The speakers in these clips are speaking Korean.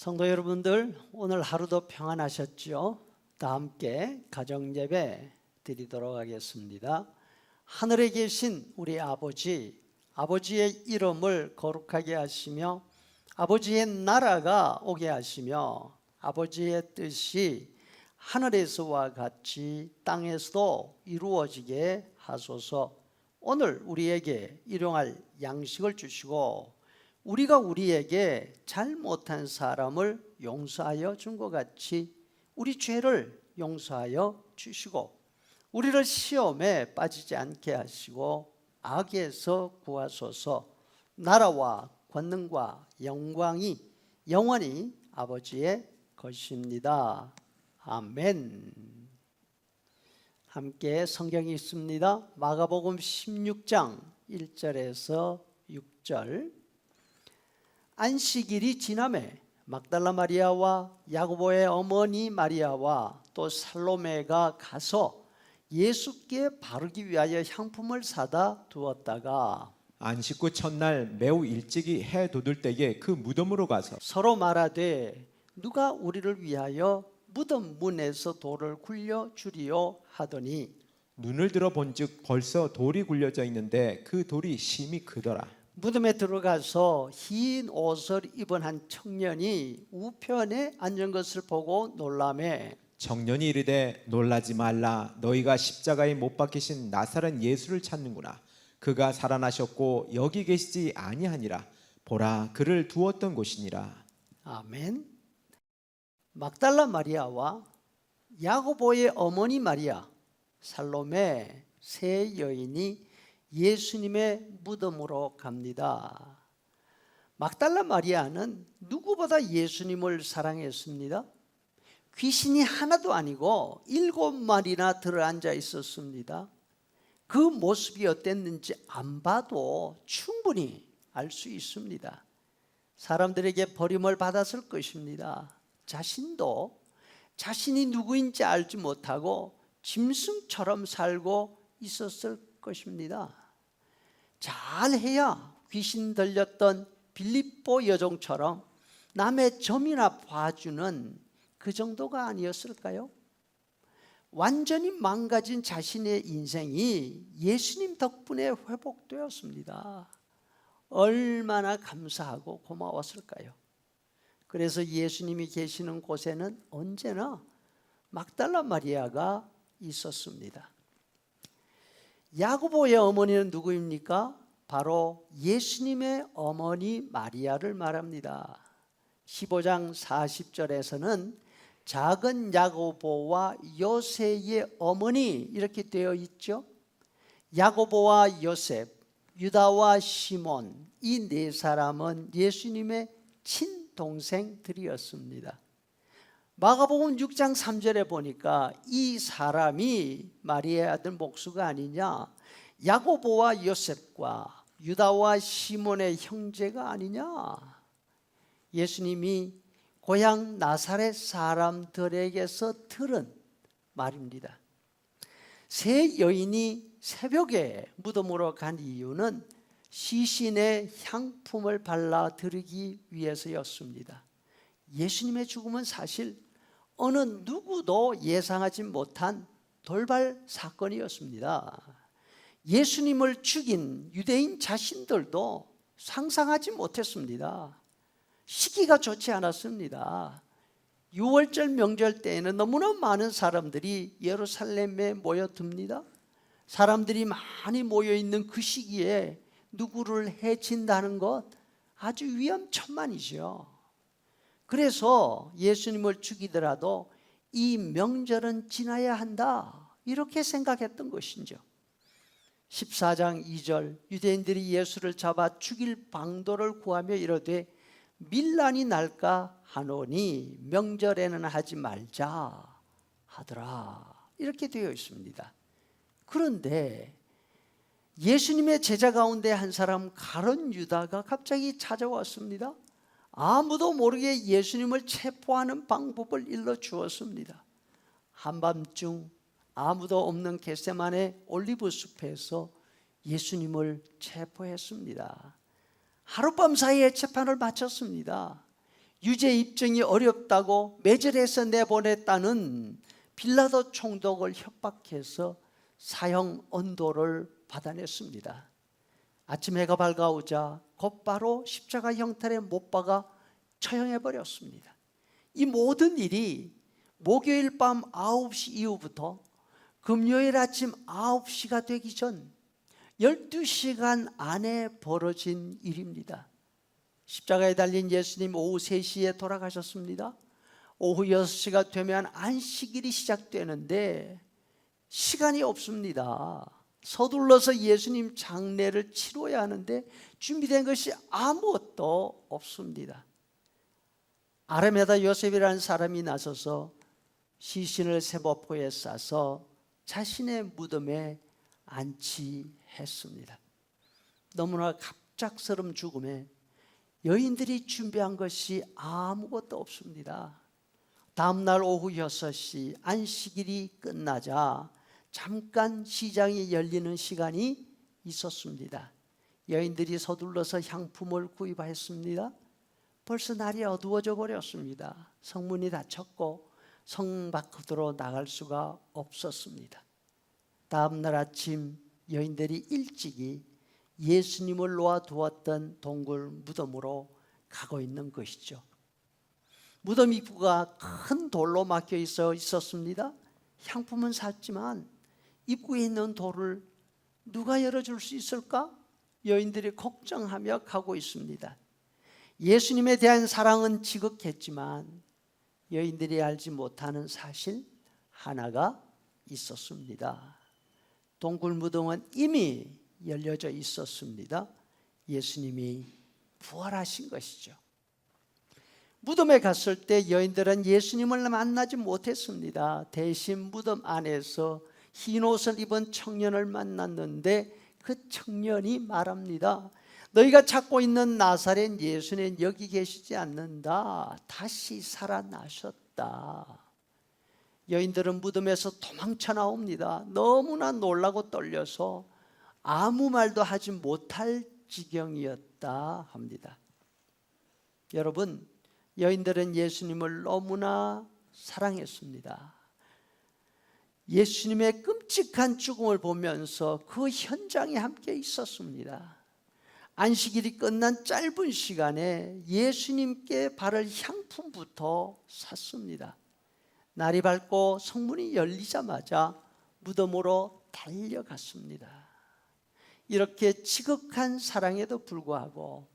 성도 여러분들 오늘 하루도 평안하셨죠? 다 함께 가정 예배 드리도록 하겠습니다. 하늘에 계신 우리 아버지, 아버지의 이름을 거룩하게 하시며 아버지의 나라가 오게 하시며 아버지의 뜻이 하늘에서와 같이 땅에서도 이루어지게 하소서. 오늘 우리에게 일용할 양식을 주시고 우리가 우리에게 잘못한 사람을 용서하여 준 것 같이 우리 죄를 용서하여 주시고 우리를 시험에 빠지지 않게 하시고 악에서 구하소서 나라와 권능과 영광이 영원히 아버지의 것입니다. 아멘. 함께 성경이 있습니다. 마가복음 16장 1절에서 6절. 안식일이 지남에 막달라 마리아와 야고보의 어머니 마리아와 또 살로메가 가서 예수께 바르기 위하여 향품을 사다 두었다가 안식 후 첫날 매우 일찍이 해 돋을 때에 그 무덤으로 가서 서로 말하되 누가 우리를 위하여 무덤 문에서 돌을 굴려 주리요 하더니 눈을 들어 본즉 벌써 돌이 굴려져 있는데 그 돌이 심히 크더라. 무덤에 들어가서 흰 옷을 입은 한 청년이 우편에 앉은 것을 보고 놀라매 청년이 이르되 놀라지 말라 너희가 십자가에 못 박히신 나사렛 예수를 찾는구나. 그가 살아나셨고 여기 계시지 아니하니라. 보라 그를 두었던 곳이니라. 아멘. 막달라 마리아와 야고보의 어머니 마리아, 살로메 세 여인이 예수님의 무덤으로 갑니다. 막달라 마리아는 누구보다 예수님을 사랑했습니다. 귀신이 하나도 아니고 일곱 마리나 들어앉아 있었습니다. 그 모습이 어땠는지 안 봐도 충분히 알 수 있습니다. 사람들에게 버림을 받았을 것입니다. 자신도 자신이 누구인지 알지 못하고 짐승처럼 살고 있었을 것입니다. 잘해야 귀신 들렸던 빌립보 여종처럼 남의 점이나 봐주는 그 정도가 아니었을까요? 완전히 망가진 자신의 인생이 예수님 덕분에 회복되었습니다. 얼마나 감사하고 고마웠을까요? 그래서 예수님이 계시는 곳에는 언제나 막달라 마리아가 있었습니다. 야고보의 어머니는 누구입니까? 바로 예수님의 어머니 마리아를 말합니다. 15장 40절에서는 작은 야고보와 요셉의 어머니 이렇게 되어 있죠. 야고보와 요셉, 유다와 시몬 이 네 사람은 예수님의 친동생들이었습니다. 마가복음 6장 3절에 보니까 이 사람이 마리아의 아들 목수가 아니냐 야고보와 요셉과 유다와 시몬의 형제가 아니냐 예수님이 고향 나사렛 사람들에게서 들은 말입니다. 세 여인이 새벽에 무덤으로 간 이유는 시신의 향품을 발라 드리기 위해서였습니다. 예수님의 죽음은 사실 어느 누구도 예상하지 못한 돌발 사건이었습니다. 예수님을 죽인 유대인 자신들도 상상하지 못했습니다. 시기가 좋지 않았습니다. 6월절 명절 때에는 너무나 많은 사람들이 예루살렘에 모여듭니다. 사람들이 많이 모여 있는 그 시기에 누구를 해친다는 것 아주 위험천만이죠. 그래서 예수님을 죽이더라도 이 명절은 지나야 한다. 이렇게 생각했던 것이죠. 14장 2절 유대인들이 예수를 잡아 죽일 방도를 구하며 이르되 밀란이 날까 하노니 명절에는 하지 말자 하더라. 이렇게 되어 있습니다. 그런데 예수님의 제자 가운데 한 사람 가론 유다가 갑자기 찾아왔습니다. 아무도 모르게 예수님을 체포하는 방법을 일러 주었습니다. 한밤중 아무도 없는 겟세만의 올리브 숲에서 예수님을 체포했습니다. 하룻밤 사이에 재판을 마쳤습니다. 유죄 입증이 어렵다고 매절해서 내보냈다는 빌라도 총독을 협박해서 사형 언도를 받아냈습니다. 아침 해가 밝아오자 곧바로 십자가 형탈에 못 박아 처형해 버렸습니다. 이 모든 일이 목요일 밤 9시 이후부터 금요일 아침 9시가 되기 전 12시간 안에 벌어진 일입니다. 십자가에 달린 예수님 오후 3시에 돌아가셨습니다. 오후 6시가 되면 안식일이 시작되는데 시간이 없습니다. 서둘러서 예수님 장례를 치러야 하는데 준비된 것이 아무것도 없습니다. 아르메다 요셉이라는 사람이 나서서 시신을 세법포에 싸서 자신의 무덤에 안치했습니다. 너무나 갑작스러운 죽음에 여인들이 준비한 것이 아무것도 없습니다. 다음 날 오후 6시 안식일이 끝나자 잠깐 시장이 열리는 시간이 있었습니다. 여인들이 서둘러서 향품을 구입했습니다. 벌써 날이 어두워져 버렸습니다. 성문이 닫혔고 성 밖으로 나갈 수가 없었습니다. 다음 날 아침 여인들이 일찍이 예수님을 놓아두었던 동굴 무덤으로 가고 있는 것이죠. 무덤 입구가 큰 돌로 막혀 있어 있었습니다. 향품은 샀지만 입구에 있는 돌을 누가 열어줄 수 있을까? 여인들이 걱정하며 가고 있습니다. 예수님에 대한 사랑은 지극했지만 여인들이 알지 못하는 사실 하나가 있었습니다. 동굴 무덤은 이미 열려져 있었습니다. 예수님이 부활하신 것이죠. 무덤에 갔을 때 여인들은 예수님을 만나지 못했습니다. 대신 무덤 안에서 흰 옷을 입은 청년을 만났는데 그 청년이 말합니다. 너희가 찾고 있는 나사렛 예수는 여기 계시지 않는다. 다시 살아나셨다. 여인들은 무덤에서 도망쳐 나옵니다. 너무나 놀라고 떨려서 아무 말도 하지 못할 지경이었다 합니다. 여러분, 여인들은 예수님을 너무나 사랑했습니다. 예수님의 끔찍한 죽음을 보면서 그 현장에 함께 있었습니다. 안식일이 끝난 짧은 시간에 예수님께 바를 향품부터 샀습니다. 날이 밝고 성문이 열리자마자 무덤으로 달려갔습니다. 이렇게 지극한 사랑에도 불구하고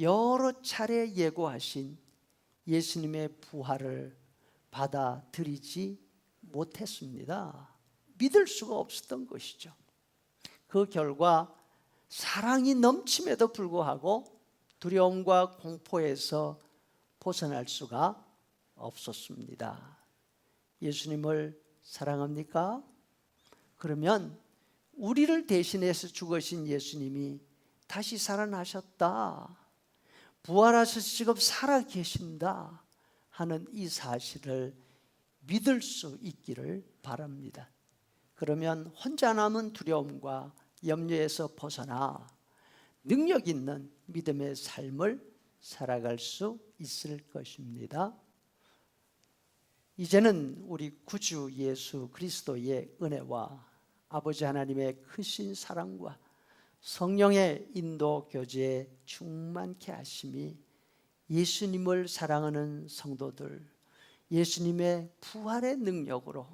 여러 차례 예고하신 예수님의 부활을 받아들이지 못했습니다. 믿을 수가 없었던 것이죠. 그 결과 사랑이 넘침에도 불구하고 두려움과 공포에서 벗어날 수가 없었습니다. 예수님을 사랑합니까? 그러면 우리를 대신해서 죽으신 예수님이 다시 살아나셨다. 부활하셔서 지금 살아 계신다 하는 이 사실을 믿을 수 있기를 바랍니다. 그러면 혼자 남은 두려움과 염려에서 벗어나 능력 있는 믿음의 삶을 살아갈 수 있을 것입니다. 이제는 우리 구주 예수 그리스도의 은혜와 아버지 하나님의 크신 사랑과 성령의 인도 교제에 충만케 하심이 예수님을 사랑하는 성도들, 예수님의 부활의 능력으로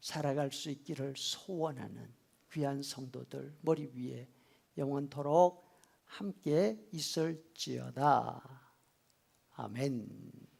살아갈 수 있기를 소원하는 귀한 성도들 머리 위에 영원토록 함께 있을지어다. 아멘.